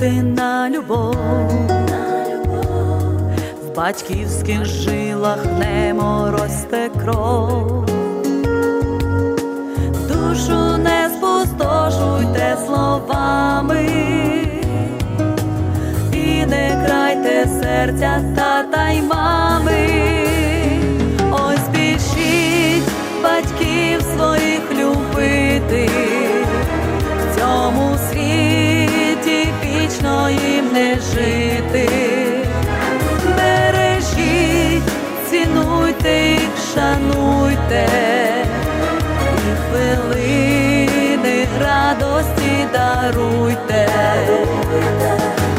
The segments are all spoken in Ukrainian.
радіти на любов, на любов. в батьківських жилах не росте кров, душу не спустошуйте словами, і не крайте серця тата й. Жити. Бережіть, цінуйте їх, шануйте, і хвилини радості даруйте.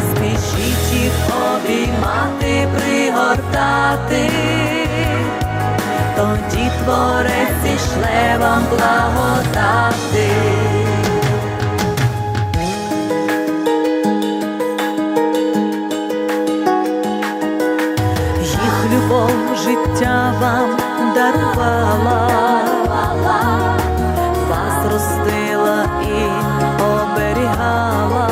Спішіть їх обіймати, пригортати, тоді творець ішле вам благодати. Любов життя вам дарувала, вас ростила і оберігала,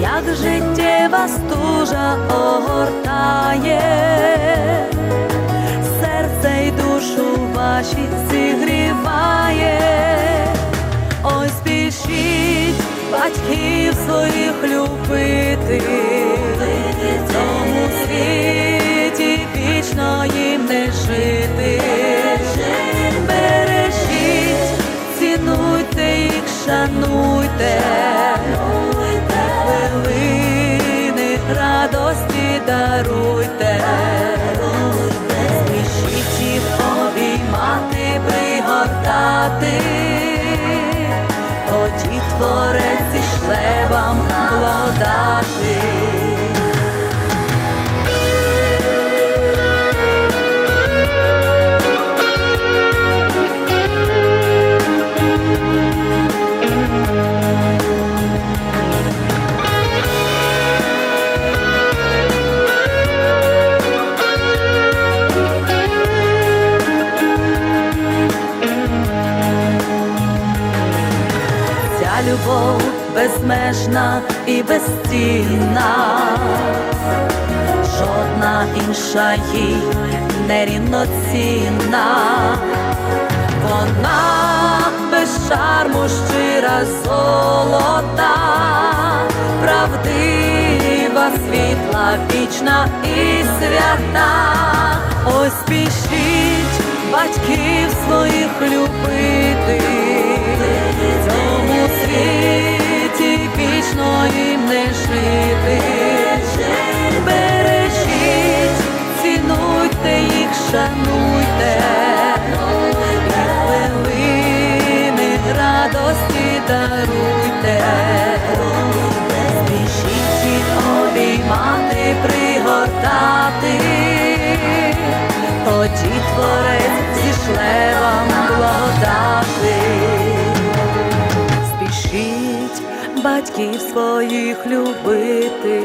як життєва стужа огортає, серце й душу ваші зігріває. Ой, спішіть батьків своїх любити, вічно їм не жити. Бережіть, цінуйте їх, шануйте, хвилини радості даруйте. Спішіть їх обіймати, пригортати, тоді творець ішле вам благодати. Любов безмежна і безцінна, жодна інша їй нерівноцінна, вона без шарму щира золота, правдива, світла, вічна і свята. Ось спішіть батьків своїх любити даруйте. Спішіть їх обіймати, пригортати, тоді творець зішле вам благодати. Спішіть батьків своїх любити,